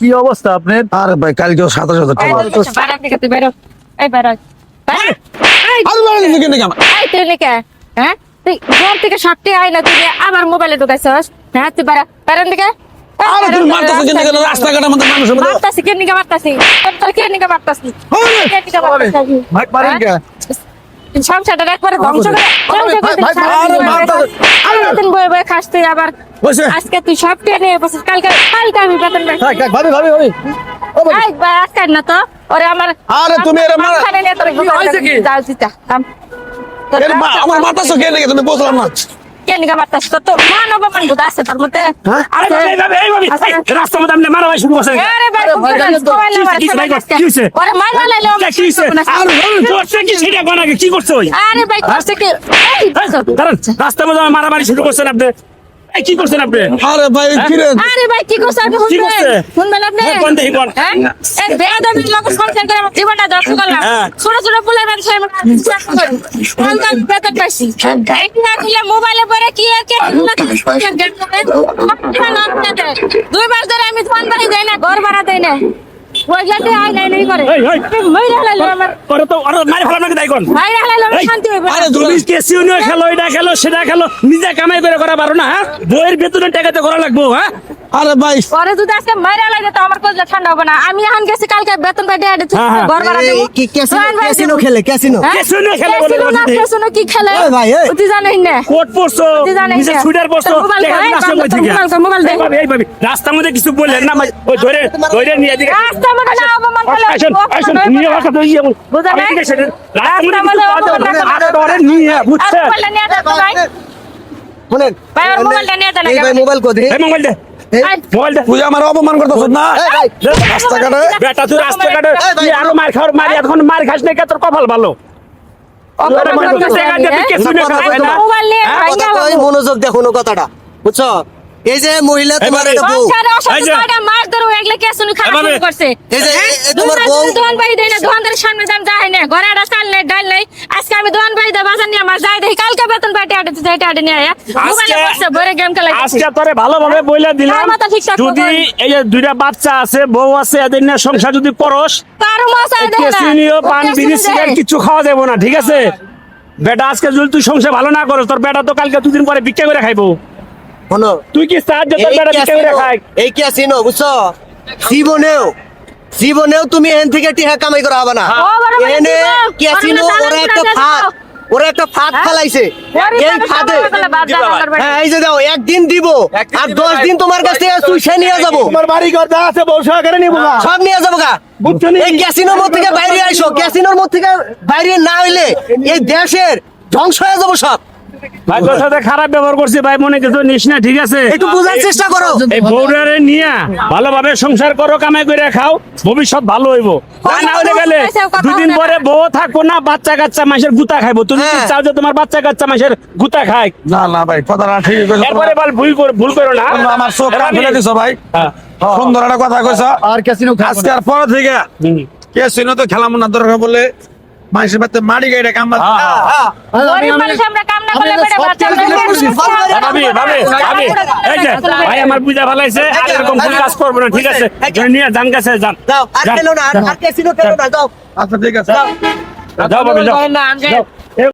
কি অবস্থা আপনার? আরে ভাই কালকে সাতাশ হাজার টাকা। এই বাইরে তুই এই বেরো বাইরে। আরে ভাই, এদিকে এদিকে এই তুই লিখে হ্যাঁ? তুই ঘর থেকে সবটি আয় না তুই আবার মোবাইলে ঢুকাইছস। হ্যাঁ তুই বেরো বেরোন দিকে আরে কেন কেন তোর ভাই কে? সংসারটা একবারে ধ্বংস করে আরে, বয়ে বয়ে- সারাদিন বয়ে বয়ে খাস তুই আবার। বসে। আজকে তুই সব টেনে বসিস কালকে কালকে আমি বেতন পাই থাক, থাক, ভাবি ভাবি ভাবি ও ভাই ভাই আজকে না তো ওরে আমার আরে, তুমি এরা মার- মাথায় নিয়ে তোর হয়েছে কি? যাও থাম। তোর এর মা- আমার মারতেছো কেন নাকি তুমি বুঝলাম না কে নিকা মারতাস তোর তো মান অপমান বোধ আছে তোর মধ্যে হ্যাঁ? আরে ভাই, এই এই ভাবে, এই, রাস্তার মধ্যে আপনি মারামারি শুরু করছেন আরে ভাই আরে তো, কি হইছে, কি হইছে? লাইলে কি হইছে? আরে, করছে কি কোন আগে? কি করছে ওই? আরে ভাই করছে কি এই দাঁড়ান, রাস্তার মধ্যে মারামারি শুরু করছেন আপনি কি করছেন আপনি? আরে ভাই কিরে আরে ভাই কি করছ আপনি? কি শুনবেন? শুনবেন আপনি? হ্যাঁ, কোন দেখি, কোন? হ্যাঁ? এই বেয়াদবির লোক সংসার করে আমার জীবনটা ধ্বংস করলাম। হ্যাঁ। ছোট ছোট ফুলের মানুষ আমি সন্তান বেতন পাইছি। এক না দিলে মোবাইলে পরে কি আর কে দুই মাস ধরে আমি ফোন বাড়ি দেই না ঘর ভাড়া দেই না। ওইগুলাতে আই নাই নাই করে। এই, এই। মইরা হলাইলো আমার। করে তো আরে মারি ফেলাম নাকি দেখুন মাইরা হলাইলো শান্তি হইবে আরে তুমি কেসিউনিও খেলো এটা খেলো সেটা খেলো নিজে কামাই করে করা পারো না হ্যাঁ? বইয়ের বেতনের টাকাতে করা লাগবো হ্যাঁ? আরে ভাই পরে যদি আজকে মাইরা লাগে তো আমার কইলে ঠান্ডা হবে না আমি এখন গেছি কালকে বেতন দেয়া দিচ্ছি হ্যাঁ, হ্যাঁ। ঘর ভাড়া দেবো কি ক্যাসিনো ক্যাসিনো খেলে ক্যাসিনো হ্যাঁ? ক্যাসিনো খেলে বলে ক্যাসিনো না, ক্যাসিনো কি খেলে? এই ভাই, তুই জানিস না? কোট পরছো তুই জানিস নিজে সুইটার পরছো মোবাইল দে, এই দে, ভাবে, রাস্তার মধ্যে কিছু বললেন না ওই ধরে ধরে নিয়ে দিকে রাস্তার মধ্যে না অপমান করলে আসেন আসেন নিয়ে। আসা তো ইয়ে বুঝা নাই? রাস্তার মধ্যে অপমান না ধরে নিয়ে বুঝছেন তো ভাই। শুনেন ভাই, মোবাইলটা নিয়ে দেন এই ভাই। মোবাইল কোথায় এই মোবাইল দে ভাই, মোবাইল দে তুই আমার অপমান করতেছ না? রাস্তাঘাটে বেটা তুই রাস্তাঘাটে তুই আরও মার খাওয়ার মারি এখন মার খাস না তোর কপাল ভালো। হ্যাঁ? হয় মনোযোগ দেখো কথাটা বুঝছ? এই যে মহিলা তোমার বউ এই যে- ধরে এগুলা ক্যাসিনো খাওয়া এভাবে- করছে। এই যে হ্যাঁ? দুই তোমার বউ ধরে দোকান বাড়ি দেয় না, সামনে দাম যায় না। ঘরে একটা চাল নেই, ডাল নেই। আজকে আমি দোকান বাড়ি দিয়ে বাজার নিয়ে আমার যাই দেখি, কালকে বেতন টেহাটে দিতে, টেহাটে নিয়ে আয়া। মোবাইলে বসে ভরে গেম। আজকে তোরে ভালোভাবে বইলা দিলাম তার যদি এই যে দুইটা বাচ্চা আছে বউ আছে এদের নিয়ে সংসার যদি করস তারও মশাই দেয় না। কেসিনিও ও পান বিড়ি দেয়। সিগারেট কিছু খাওয়া যাবে না ঠিক আছে বেটা আজকে যদি তুই সংসার ভালো না করস তোর বেটা তো কালকে দুদিন পরে ভিক্ষা করে খাইবো শোনো তুই কি খাই এই ক্যাসিনো বুঝছ? জীবনেও জীবনেও তুমি এখান থেকে টিহা কামাই করা হবে না। ও বড় ভাই, এনে ক্যাসিনো ওরা একটা ফাঁদ ওরা একটা ফাঁদ হ্যাঁ? ফালাইছে। এই ফাঁদে। হ্যাঁ এই যে দাও একদিন দিব। আর দশ দিন তোমার কাছ চুষে নিয়ে যাব। তোমার বাড়ি ঘর যা আছে বউ সহকারে নিবো সব নিয়ে যাব গা? এই ক্যাসিনোর মধ্যে থেকে বাইরে আইসো। ক্যাসিনোর মধ্যে থেকে বাইরে না হইলে এই দেশের ধ্বংস হয়ে যাব সব। ভাই তোর সাথে খারাপ ব্যবহার করছি ভাই মনে কিছু নিস না ঠিক আছে? একটু বোঝার চেষ্টা করো। এই বউরারে নিয়া ভালোভাবে সংসার করো কামাই করে খাও ভবিষ্যৎ ভালো হইব। না হলে গেলে দুদিন পরে বউ থাকব না বাচ্চা কাচ্চা মাসের গুতা খাইবো। তুমি হ্যাঁ। চাও যে তোমার বাচ্চা কাচ্চা মাসের গুতা খায় না না ভাই কথাটা ঠিক কইছো এরপরে বল ভুল কর- ভুল করো না। আমার চোখ কান ফেলে দিছো ভাই। হ্যাঁ। সুন্দর একটা কথা কইছো। আর ক্যাসিনো আজকে না। আর পরে থেকে। তো খেলাম না দরকার বলে মানুষের বাড়িতে মাটি গাড়ি কাম হ্যাঁ, হ্যাঁ। হ্যাঁ, ভাই আমার বুঝা ভালাইছে আর এরকম কাজ করব না ঠিক আছে? নিয়ে যান। কাছে যান। আচ্ছা ঠিক আছে। যাও যাও।